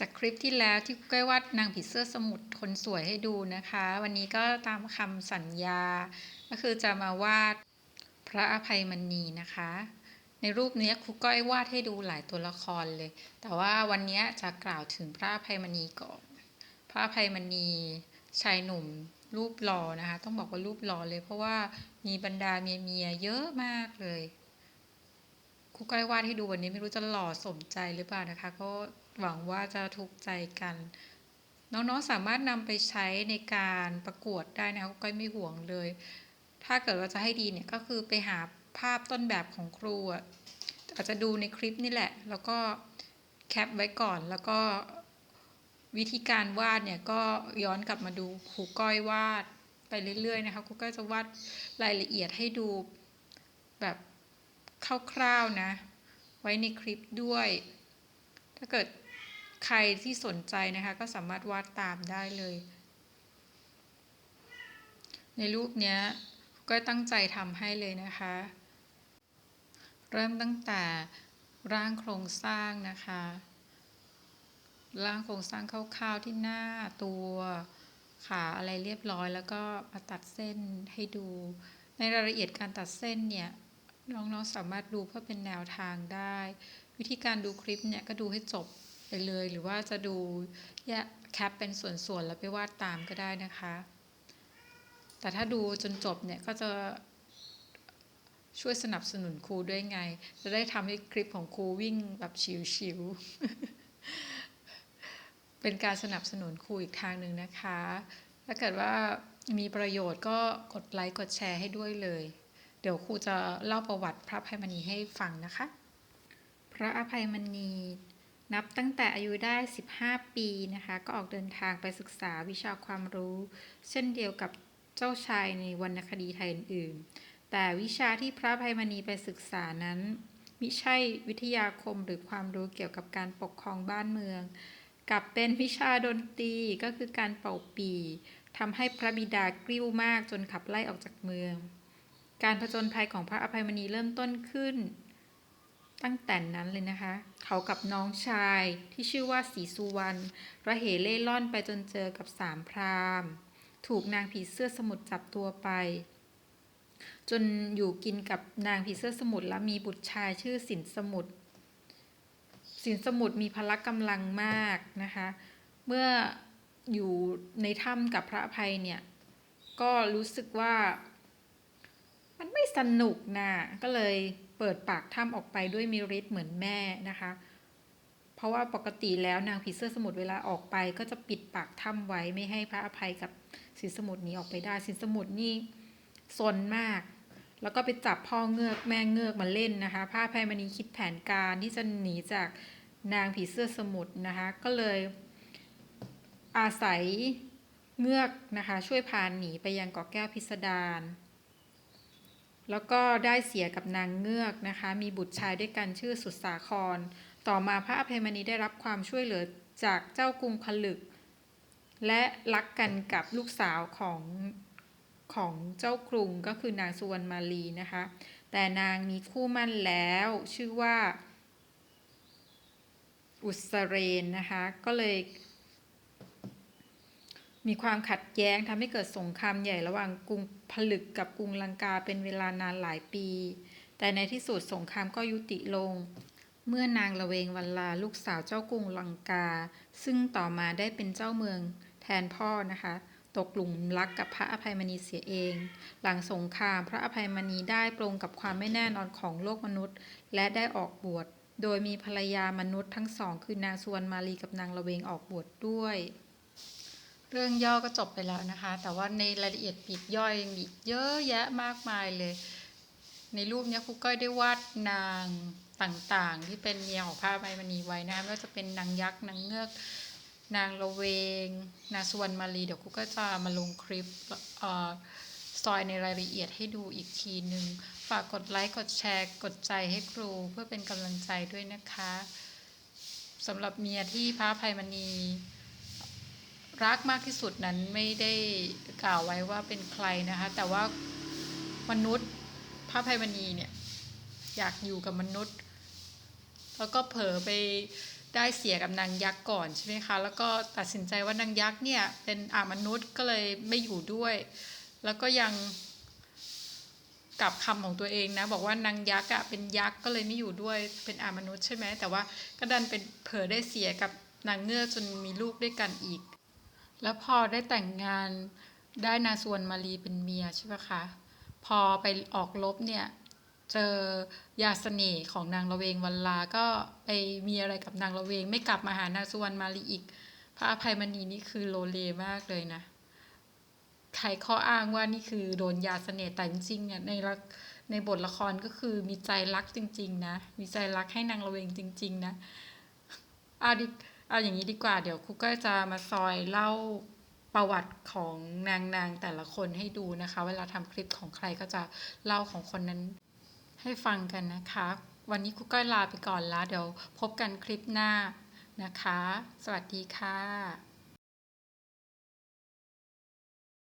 จากคลิปที่แล้วที่ก้อยวาดนางผีเสื้อสมุทรคนสวยให้ดูนะคะ วันนี้ก็ตามคำสัญญา ก็คือจะมาวาดพระอภัยมณีนะคะ ในรูปนี้ครูก้อยวาดให้ดูหลายตัวละครเลย แต่ว่าวันนี้จะกล่าวถึงพระอภัยมณีก่อน พระอภัยมณีชายหนุ่มรูปหล่อนะคะ ต้องบอกว่ารูปหล่อเลย เพราะว่ามีบรรดาเมียเมียๆเยอะมากเลยครูก้อยวาดให้ดูวันนี้ไม่รู้จะหล่อสมใจหรือเปล่านะคะก็ หวังว่าจะถูกใจกัน น้องๆสามารถนำไปใช้ในการประกวดได้นะคะก้อยไม่ห่วงเลย ถ้าเกิดว่าจะให้ดีเนี่ยก็คือไปหาภาพต้นแบบของครูอะอาจจะดูในคลิปนี่แหละ แล้วก็แคปไว้ก่อน แล้วก็วิธีการวาดเนี่ยก็ย้อนกลับมาดูครูก้อยวาดไปเรื่อยๆนะคะครูก้อยจะวาดรายละเอียดให้ดูแบบคร่าวๆนะ ไว้ในคลิปด้วย ถ้าเกิด ใครที่สนใจนะคะก็สามารถวาดตามได้เลย ในรูปเนี้ยก็ตั้งใจทำให้เลยนะคะ เริ่มตั้งแต่ร่างโครงสร้างนะคะ ร่างโครงสร้างคร่าวๆที่หน้าตัวขาอะไรเรียบร้อย แล้วก็มาตัดเส้นให้ดู ในรายละเอียดการตัดเส้นเนี่ยน้องๆสามารถดูเพื่อเป็นแนวทางได้ วิธีการดูคลิปเนี่ยก็ดูให้จบ ไปเลย หรือว่าจะดูแยกแคปเป็นส่วนๆแล้วไปวาดตามก็ได้นะคะ แต่ถ้าดูจนจบเนี่ยก็จะช่วยสนับสนุนครูด้วยไง จะได้ทำให้คลิปของครูวิ่งแบบชิวๆ เป็นการสนับสนุนครูอีกทางหนึ่งนะคะ ถ้าเกิดว่ามีประโยชน์ก็กดไลค์กดแชร์ให้ด้วยเลย เดี๋ยวครูจะเล่าประวัติพระอภัยมณีให้ฟังนะคะ พระอภัยมณี นับตั้งแต่อายุได้ 15 ปีนะคะ ก็ออกเดินทางไปศึกษาวิชาความรู้ เช่นเดียวกับเจ้าชายในวรรณคดีไทยอื่นๆ แต่วิชาที่พระอภัยมณีไปศึกษานั้นมิใช่วิทยาคมหรือความรู้เกี่ยวกับการปกครองบ้านเมือง กลับเป็นวิชาดนตรีก็คือการเป่าปีทำให้พระบิดากริ้วมากจนขับไล่ออกจากเมือง การผจญภัยของพระอภัยมณีเริ่มต้นขึ้น ตั้งแต่นั้นเลยนะคะ เขากับน้องชายที่ชื่อว่าสีสุวรรณระเหเล่ล่อนไปจนเจอกับสามพรามถูกนางผีเสื้อสมุทรจับตัวไป จนอยู่กินกับนางผีเสื้อสมุทรและมีบุตรชายชื่อสินสมุทรสินสมุทรมีพละกำลังมากนะคะ เมื่ออยู่ในถ้ำกับพระอภัยเนี่ย ก็รู้สึกว่า มันไม่สนุกนะก็เลย เปิดปากถ้ำออกไปด้วยมีฤทธิ์เหมือนแม่นะคะ เพราะว่าปกติแล้วนางผีเสื้อสมุทรเวลาออกไป ก็จะปิดปากถ้ำไว้ไม่ให้พระอภัยกับสินสมุทรนี้ออกไปได้ สินสมุทรนี่ซนมาก แล้วก็ไปจับพ่อเงือกแม่เงือกมาเล่นนะคะพระอภัยมณีคิดแผนการที่จะหนีจากนางผีเสื้อสมุทรนะคะ ก็เลยอาศัยเงือกนะคะ ช่วยพาหนีไปยังเกาะแก้วพิสดาร แล้วก็ได้เสียกับนางเงือกนะคะ มีบุตรชายด้วยกันชื่อสุดสาคร ต่อมาพระอภัยมณีได้รับความช่วยเหลือจากเจ้ากรุงผลึก และรักกันกับลูกสาวของของเจ้ากรุงก็คือนางสุวรรณมาลีนะคะ แต่นางมีคู่มั่นแล้วชื่อว่า อุสเรนนะคะ ก็เลย มีความขัดแย้งทำให้เกิดสงครามใหญ่ระหว่างกรุงผลึกกับกรุงลังกาเป็นเวลานานหลายปี แต่ในที่สุดสงครามก็ยุติลง เมื่อนางละเวงวันลาลูกสาวเจ้ากรุงลังกา ซึ่งต่อมาได้เป็นเจ้าเมืองแทนพ่อนะคะ ตกหลุมรักกับพระอภัยมณีเสียเอง หลังสงครามพระอภัยมณีได้ปรงกับความไม่แน่นอนของโลกมนุษย์ และได้ออกบวช โดยมีภรรยามนุษย์ทั้งสอง คือนางสุวรรณมาลีกับนางละเวงออกบวชดด้วย เรื่องย่อก็จบไปแล้วนะคะ แต่ว่าในรายละเอียดปีกย่อยมีเยอะแยะมากมายเลย ในรูปนี้ครูก้อยได้วาดนางต่างๆ ที่เป็นเมียของพระอภัยมณีไว้นะคะไม่ว่าจะเป็นนางยักษ์นางเงือก นางละเวง นางสุวรรณมาลีเดี๋ยวครูก็จะมาลงคลิปเอ่อซอยในรายละเอียดให้ดูอีกทีหนึ่งฝากกดไลค์ กดแชร์ กดใจให้ครูเพื่อเป็นกำลังใจด้วยนะคะสำหรับเมียที่พระอภัยมณี รักมากที่สุดนั้นไม่ได้กล่าวไว้ว่าเป็นใครนะคะ แต่ว่ามนุษย์พระภัยมณีเนี่ยอยากอยู่กับมนุษย์ แล้วก็เผลอไปได้เสียกับนางยักษ์ก่อนใช่ไหมคะ แล้วก็ตัดสินใจว่านางยักษ์เนี่ยเป็นอามนุษย์ก็เลยไม่อยู่ด้วย แล้วก็ยังกลับคำของตัวเองนะ บอกว่านางยักษ์อะเป็นยักษ์ก็เลยไม่อยู่ด้วยเป็นอามนุษย์ใช่ไหมแต่ว่าก็ดันเป็นเผลอได้เสียกับนางเงือกจนมีลูกด้วยกันอีก แล้วพอได้แต่งงานได้นาสวนมารีเป็นเมียใช่ไหมคะ พอไปออกรบเนี่ย เจอยาเสน่ห์ของนางละเวงวันลา ก็ไปมีอะไรกับนางละเวง ไม่กลับมาหานาสุวรรณมาลีอีก พระอภัยมณีนี่คือโลเลมากเลยนะใครข้ออ้างว่านี่คือโดนยาเสน่ห์แต่จริงๆเนี่ยในละในบทละครก็คือมีใจรักจริง ๆ นะ มีใจรักให้นางละเวงจริง ๆ นะอาดิ เอาอย่างนี้ดีกว่า เดี๋ยวครูก็จะมาซอยเล่าประวัติของนางนางแต่ละคนให้ดูนะคะ เวลาทำคลิปของใครก็จะเล่าของคนนั้นให้ฟังกันนะคะ วันนี้ครูก็ลาไปก่อนแล้ว เดี๋ยวพบกันคลิปหน้านะคะ สวัสดีค่ะ